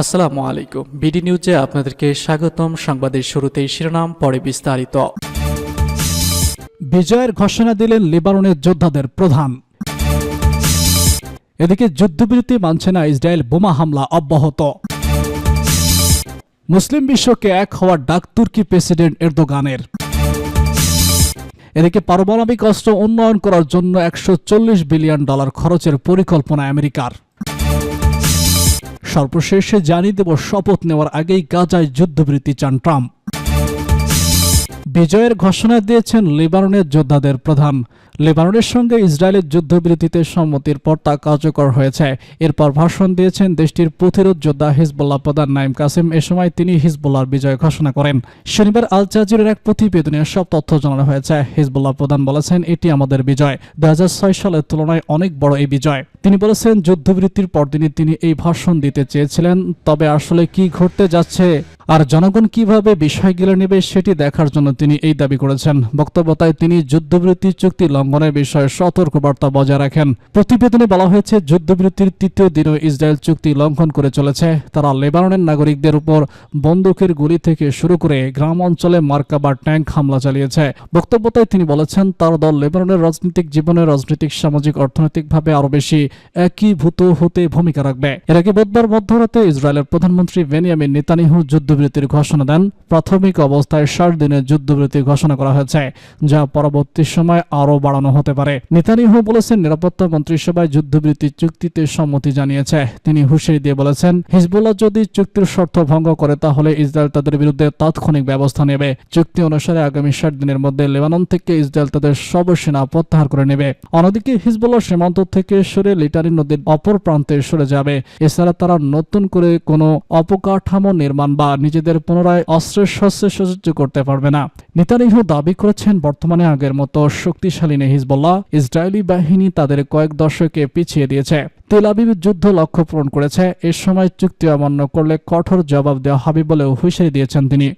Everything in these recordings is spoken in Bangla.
আসসালামু আলাইকুম। বিডি নিউজে আপনাদেরকে স্বাগতম। সংবাদের শুরুতেই শিরোনাম, পরে বিস্তারিত। বিজয়ের ঘোষণা দিলেন লিবাননের যোদ্ধাদের প্রধান। এদিকে যুদ্ধবিরতি মানছে না ইসরায়েল, বোমা হামলা অব্যাহত। মুসলিম বিশ্বকে এক হওয়ার ডাক তুর্কি প্রেসিডেন্ট এরদোগানের। এদিকে পারমাণবিক অস্ত্র উন্নয়ন করার জন্য একশো চল্লিশ বিলিয়ন ডলার খরচের পরিকল্পনা আমেরিকার। সর্বশেষে জানিয়ে দেব, শপথ নেওয়ার আগেই গাজায় যুদ্ধবৃত্তি চান ট্রাম্প। বিজয়ের ঘোষণা দিয়েছেন লেবাননের যোদ্ধাদের প্রধান। লেবাননের সঙ্গে ইসরায়েলের যুদ্ধবিরতিতে সম্মতির পর তা কার্যকর হয়েছে। এরপর ভাষণ দিয়েছেন দেশটির প্রতিরোধ যোদ্ধা হিজবুল্লাহ প্রধান নাইম কাসিম। এ সময় তিনি হিজবুল্লাহর বিজয় ঘোষণা করেন। শনিবার আল জাজিরের এক প্রতিবেদনে সব তথ্য জানানো হয়েছে। হিজবুল্লাহ প্রধান বলেছেন, এটি আমাদের বিজয়। দু সালের তুলনায় অনেক বড় এই বিজয়। তিনি বলেছেন, যুদ্ধবিরতির পরদিনই তিনি এই ভাষণ দিতে চেয়েছিলেন। তবে আসলে কি ঘটতে যাচ্ছে আর জনগণ কীভাবে বিষয়গুলো নেবে সেটি দেখার জন্য তিনি এই দাবি করেছেন। বক্তব্যতায় তিনি যুদ্ধবিরতি চুক্তি লঙ্ঘনের বিষয়ে সতর্কবার্তা বজায় রাখেন। প্রতিবেদনে বলা হয়েছে, যুদ্ধবিরতির তৃতীয় দিনও ইসরায়েল চুক্তি লঙ্ঘন করে চলেছে। তারা লেবাননের নাগরিকদের উপর বন্দুকের গুলি থেকে শুরু করে গ্রাম অঞ্চলে মার্কা বা ট্যাঙ্ক হামলা চালিয়েছে। বক্তব্যতায় তিনি বলেছেন, তার দল লেবাননের রাজনৈতিক জীবনে রাজনৈতিক, সামাজিক, অর্থনৈতিকভাবে আরও বেশি একীভূত হতে ভূমিকা রাখবে। এর আগে বুধবার মধ্যরাতে ইসরায়েলের প্রধানমন্ত্রী বেনিয়ামিন নেতানিয়াহু যুদ্ধবিরতির ঘোষণা দেন। প্রাথমিক অবস্থায় ষাট দিনের যুদ্ধবিরতি ঘোষণা করা হয়েছে, যা পরবর্তী সময় আরও বাড়ানো হতে পারে। নেতানিয়াহু বলেছেন, নিরাপত্তা মন্ত্রিসভায় যুদ্ধবিরতি চুক্তিতে সম্মতি জানিয়েছে। তিনি হুঁশিয়ারি দিয়ে বলেছেন, হিজবুল্লাহ যদি চুক্তির শর্ত ভঙ্গ করে, তাহলে ইসরায়েল তাদের বিরুদ্ধে তাৎক্ষণিক ব্যবস্থা নেবে। চুক্তি অনুসারে আগামী ষাট দিনের মধ্যে লেবানন থেকে ইসরায়েল তাদের সব সেনা প্রত্যাহার করে নেবে। অন্যদিকে, হিজবুল্লাহ সীমান্ত থেকে সরে লিটারি নদীর অপর প্রান্তে সরে যাবে। এছাড়া তারা নতুন করে কোনো অপকাঠামো নির্মাণ বা নিজেদের পুনরায় অস্ত্রের শস্ত্রে সজ্জিত করতে পারবে না। নেতানিয়াহু দাবি করেছেন, বর্তমানে আগের মতো শক্তিশালী নেই হিজবুল্লাহ, ইসরায়েলি বাহিনী তাদের কয়েক দশকে পিছিয়ে দিয়েছে। তেলাবিব যুদ্ধ লক্ষ্য পূরণ করেছে। এ সময় চুক্তি অমান্য করলে কঠোর জবাব দেওয়া হবে বলেও হুঁশিয়ারি দিয়েছেন তিনি।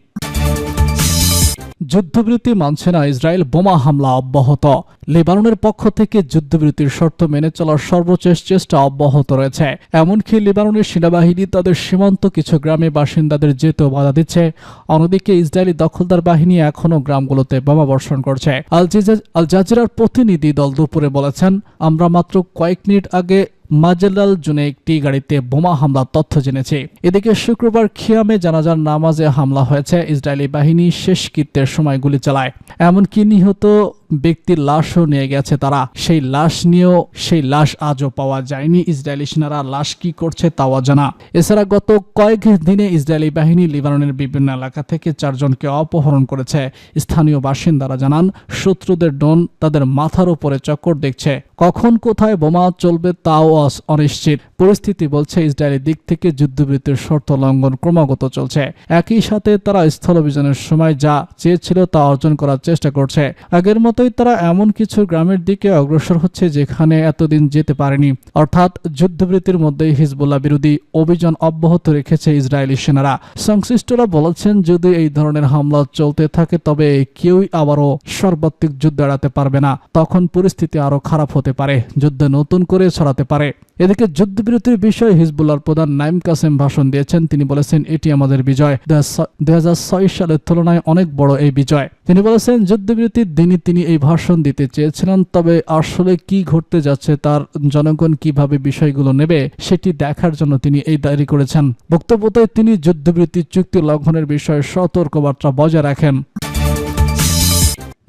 যুদ্ধবিরতি মানছে না ইসরায়েল, বোমা হামলা অব্যাহত। লেবাননের পক্ষ থেকে যুদ্ধবিরতির শর্ত মেনে চলার সর্বশেষ চেষ্টা অব্যাহত রয়েছে। এমনকি লেবাননের সেনাবাহিনী তাদের সীমান্ত কিছু গ্রামে বাসিন্দাদের যেতেও বাধা দিচ্ছে। অন্যদিকে ইসরায়েলি দখলদার বাহিনী এখনও গ্রামগুলোতে বোমা বর্ষণ করছে। আল জিজা- আল জাজিরার প্রতিনিধি দল দুপুরে বলেছেন, আমরা মাত্র কয়েক মিনিট আগে মাজালাল জুনে একটি গাড়িতে বোমা হামলার তথ্য জেনেছে। এদিকে শুক্রবার খিয়ামে জানাজার নামাজে হামলা হয়েছে। ইসরায়েলি বাহিনী শেষকৃত্যের সময় গুলি চালায়। এমনকি নিহত ব্যক্তির লাশও নিয়ে গেছে তারা। সেই লাশ নিয়েও সেই লাশ আজও পাওয়া যায়নি। ইসরায়েলি সেনারা লাশ কি করছে তাও জানা এছাড়া গত কয়েক দিনে ইসরায়েলি বাহিনী লিবাননের বিভিন্ন এলাকা থেকে চারজনকে অপহরণ করেছে। স্থানীয় বাসিন্দারা জানান, শত্রুদের ডোন তাদের মাথার উপরে চক্কর দেখছে। কখন কোথায় বোমা চলবে তাও অনিশ্চিত। পরিস্থিতি বলছে, ইসরায়েলের দিক থেকে যুদ্ধবৃত্তির শর্ত লঙ্ঘন ক্রমাগত চলছে। একই সাথে তারা স্থল অভিযানের সময় যা চেয়েছিল তা অর্জন করার চেষ্টা করছে। আগের মতোই তারা এমন কিছু গ্রামের দিকে অগ্রসর হচ্ছে যেখানে এতদিন যেতে পারেনি। অর্থাৎ যুদ্ধবৃত্তির মধ্যে হিজবুল্লাহ বিরোধী অভিযান অব্যাহত রেখেছে ইসরায়েলি সেনারা। সংশ্লিষ্টরা বলেছেন, যদি এই ধরনের হামলা চলতে থাকে, তবে কেউই আবারও সর্বাত্মিক যুদ্ধ এড়াতে পারবে না। তখন পরিস্থিতি আরও খারাপ হতে পারে। যুদ্ধ নতুন করে ছড়াতে পারে। এদিকে যুদ্ধবিরতির বিষয়ে হিজবুল্লাহর প্রধান নাইম কাসেম ভাষণ দিয়েছেন। তিনি বলেছেন, এটি আমাদের বিজয়। দুই হাজার ছয় সালের তুলনায় অনেক বড় এই বিজয়। তিনি বলেছেন যুদ্ধবিরতির দিনই তিনি এই ভাষণ দিতে চেয়েছিলেন, তবে আসলে কি ঘটতে যাচ্ছে তার জনগণ কীভাবে বিষয়গুলো নেবে সেটি দেখার জন্য তিনি এই দায়ী করেছেন। বক্তব্যতে তিনি যুদ্ধবিরতি চুক্তি লঙ্ঘনের বিষয়ে সতর্কবার্তা বজায় রাখেন।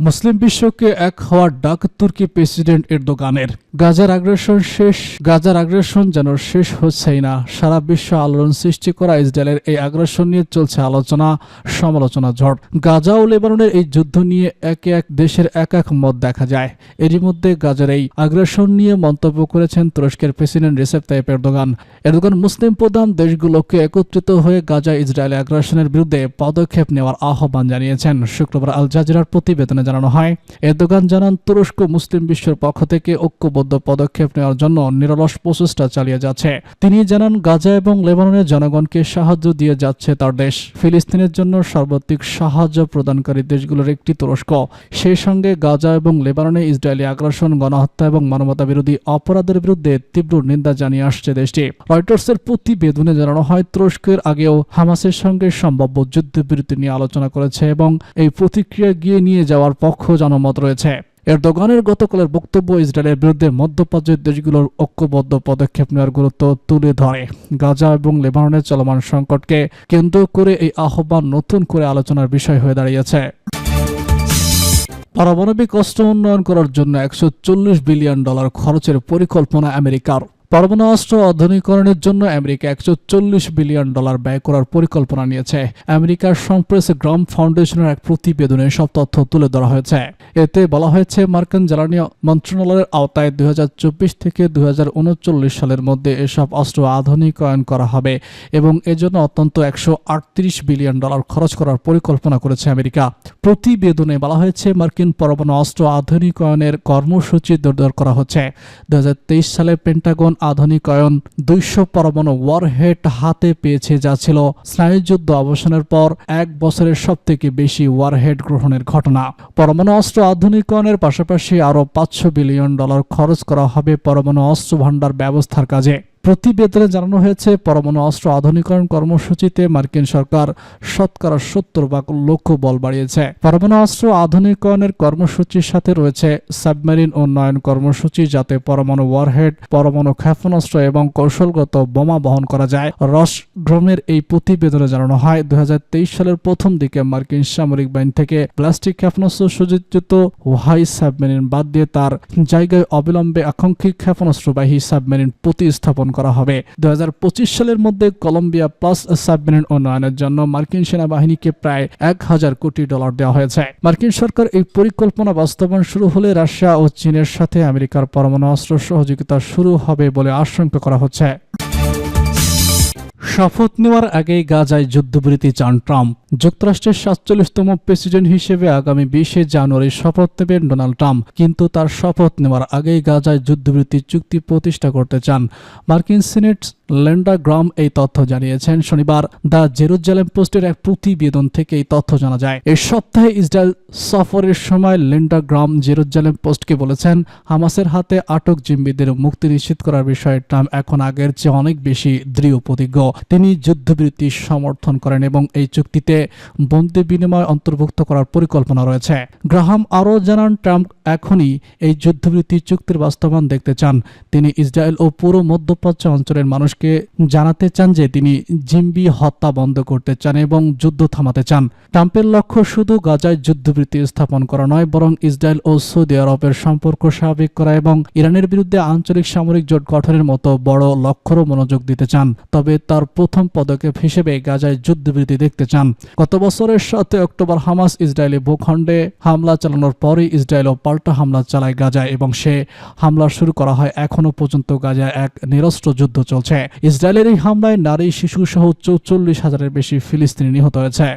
মুসলিম বিশ্বকে এক হওয়ার ডাক তুর্কি প্রেসিডেন্ট এরদোগানের। গাজার আগ্রাসন শেষ, গাজার আগ্রাসন যেন শেষ হচ্ছেই না। সারা বিশ্ব আলোড়ন সৃষ্টি করা ইসরায়েলের এই আগ্রাসন নিয়ে চলছে আলোচনা, সমালোচনা ঝড়। গাজা ও লেবাননের এই যুদ্ধ নিয়ে একে এক দেশের এক এক মত দেখা যায়। এরই মধ্যে গাজার এই আগ্রাসন নিয়ে মন্তব্য করেছেন তুরস্কের president Recep Tayyip Erdogan. Erdogan Muslim প্রধান দেশগুলোকে একত্রিত হয়ে গাজা ইসরায়েলের আগ্রাসনের বিরুদ্ধে পদক্ষেপ নেওয়ার আহ্বান জানিয়েছেন। শুক্রবার আল জাজিরার প্রতিবেদনে জানানো হয়। এরদোগান জানান, তুরস্ক মুসলিম বিশ্বের পক্ষ থেকে ঐক্যবদ্ধ পদক্ষেপ নেওয়ার জন্য নিরলস প্রচেষ্টা চালিয়ে যাচ্ছে। তিনি জানান, গাজা এবং লেবাননের জনগণকে সাহায্য দিয়ে যাচ্ছে তার দেশ। ফিলিস্তিনের জন্য সর্বাধিক সাহায্য প্রদানকারী দেশগুলোর একটি তুরস্ক। সেই সঙ্গে গাজা এবং লেবাননে ইসরায়েলি আগ্রাসন, গণহত্যা এবং মানবতা বিরোধী অপরাধের বিরুদ্ধে তীব্র নিন্দা জানিয়ে আসছে দেশটি। রয়টার্সের প্রতিবেদনে জানানো হয়, তুরস্কের আগেও হামাসের সঙ্গে সম্ভাব্য যুদ্ধবিরতি নিয়ে আলোচনা করেছে এবং এই প্রতিক্রিয়া গিয়ে নিয়ে যাওয়ার পক্ষ জনমত রয়েছে। এরদোগানের গতকালের বক্তব্য ইসরায়েলের বিরুদ্ধে মধ্যপ্রাচ্যের দেশগুলোর ঐক্যবদ্ধ পদক্ষেপ নেওয়ার গুরুত্ব তুলে ধরে। গাজা এবং লেবাননের চলমান সংকটকে কেন্দ্র করে এই আহ্বান নতুন করে আলোচনার বিষয় হয়ে দাঁড়িয়েছে। পারমাণবিক অস্ত্র উন্নয়ন করার জন্য একশো চল্লিশ বিলিয়ন ডলার খরচের পরিকল্পনা আমেরিকার। পরমাণু অস্ত্র আধুনিকরণের জন্য আমেরিকা একশো চল্লিশ বিলিয়ন ডলার ব্যয় করার পরিকল্পনা নিয়েছে। আমেরিকার সংপ্রেস গ্রাম ফাউন্ডেশনের এক প্রতিবেদনে সব তথ্য তুলে ধরা হয়েছে। এতে বলা হয়েছে, মার্কিন জ্বালানি মন্ত্রণালয়ের আওতায় দু হাজার চব্বিশ থেকে দুই সালের মধ্যে এসব অস্ত্র আধুনিকায়ন করা হবে এবং এজন্য অত্যন্ত একশো আটত্রিশ বিলিয়ন ডলার খরচ করার পরিকল্পনা করেছে আমেরিকা। প্রতিবেদনে বলা হয়েছে, মার্কিন পরমাণু অস্ত্র আধুনিকায়নের কর্মসূচি জোরদার করা হচ্ছে। দুই হাজার তেইশ সালে পেন্টাগন আধুনিকায়ন দুইশো পরমাণু ওয়ারহেড হাতে পেয়েছে যা ছিল স্নায়ুযুদ্ধ অবসানের পর এক বছরের সব থেকে বেশি ওয়ারহেড গ্রহণের ঘটনা। পরমাণু অস্ত্র আধুনিকরণের পাশাপাশি আরও পাঁচশো বিলিয়ন ডলার খরচ করা হবে পরমাণু অস্ত্র ভাণ্ডার ব্যবস্থার কাজে। প্রতিবেদনে জানানো হয়েছে, পরমাণু অস্ত্র আধুনিকরণ কর্মসূচিতে মার্কিন সরকার শতকরা সত্তর ভাগ লক্ষ্য বল বাড়িয়েছে। পরমাণু অস্ত্র আধুনিকরণের কর্মসূচির সাথে রয়েছে সাবমেরিন উন্নয়ন কর্মসূচি, যাতে পরমাণু ওয়ারহেড পরমাণু ক্ষেপণাস্ত্র এবং কৌশলগত বোমা বহন করা যায়। রসগ্রমের এই প্রতিবেদনে জানানো হয়, দুই হাজার তেইশ সালের প্রথম দিকে মার্কিন সামরিক বাহিনী থেকে প্লাস্টিক ক্ষেপণাস্ত্র সুযোজিত ওয়াই সাবমেরিন বাদ দিয়ে তার জায়গায় অবিলম্বে আকাঙ্ক্ষিক ক্ষেপণাস্ত্রবাহী সাবমেরিন প্রতিস্থাপন করা হবে। দু সালের মধ্যে কলম্বিয়া প্লাস সাবমেরিন উন্নয়নের জন্য মার্কিন সেনাবাহিনীকে প্রায় এক হাজার কোটি ডলার দেওয়া হয়েছে। মার্কিন সরকার এই পরিকল্পনা বাস্তবায়ন শুরু হলে রাশিয়া ও চীনের সাথে আমেরিকার পরমাণু অস্ত্র সহযোগিতা শুরু হবে বলে আশঙ্কা করা হচ্ছে। শপথ নেওয়ার আগেই গাজায় যুদ্ধবিরতি চান ট্রাম্প। যুক্তরাষ্ট্রের সাতচল্লিশতম প্রেসিডেন্ট হিসেবে আগামী বিশে জানুয়ারি শপথ নেবেন ডোনাল্ড ট্রাম্প, কিন্তু তার শপথ নেওয়ার আগেই গাজায় যুদ্ধবিরতি চুক্তি প্রতিষ্ঠা করতে চান। মার্কিন সিনেট লেন্ডা গ্রাম এই তথ্য জানিয়েছেন, শনিবার দ্য জেরুজালেম পোস্টের এক প্রতিবেদন থেকে এই তথ্য জানা যায়। এই সপ্তাহে ইসরায়েল সফরের সময় লেন্ডা গ্রাম জেরুজালেম পোস্টকে বলেছেন, হামাসের হাতে আটক জিম্মিদের মুক্তি নিশ্চিত করার বিষয়ে ট্রাম্প এখন আগের চেয়ে অনেক বেশি দৃঢ় প্রতিজ্ঞ। তিনি যুদ্ধবিরতি সমর্থন করেন এবং এই চুক্তিতে বন্দি বিনিময় অন্তর্ভুক্ত করার পরিকল্পনা রয়েছে। গ্রাহাম আরও জানান, ট্রাম্প এখনই এই যুদ্ধবিরতি চুক্তির বাস্তবায়ন দেখতে চান। তিনি ইসরায়েল ও পুরো মধ্যপ্রাচ্য অঞ্চলের মানুষকে জানাতে চান যে তিনি জিম্বি হত্যা বন্ধ করতে চান এবং যুদ্ধ থামাতে চান। ট্রাম্পের লক্ষ্য শুধু গাজায় যুদ্ধবৃত্তি স্থাপন করা নয়, বরং ইসরায়েল ও সৌদি আরবের সম্পর্ক স্বাভাবিক করা এবং ইরানের বিরুদ্ধে আঞ্চলিক সামরিক জোট গঠনের মতো বড় লক্ষ্যরও মনোযোগ দিতে চান। তবে তার প্রথম পদক্ষেপ হিসেবে গাজায় যুদ্ধবৃত্তি দেখতে চান। গত বছরের সাথে অক্টোবর হামাস ইসরায়েলি ভূখণ্ডে হামলা চালানোর পরই ইসরায়েলও পাল্টা হামলা চালায় গাজায় এবং সে হামলা শুরু করা হয় এখনও পর্যন্ত গাজায় এক নিরস্ত্র যুদ্ধ চলছে। ইসরায়েলের এই হামলায় নারী শিশু সহ চৌচল্লিশ হাজারের বেশি ফিলিস্তিনি নিহত হয়েছে।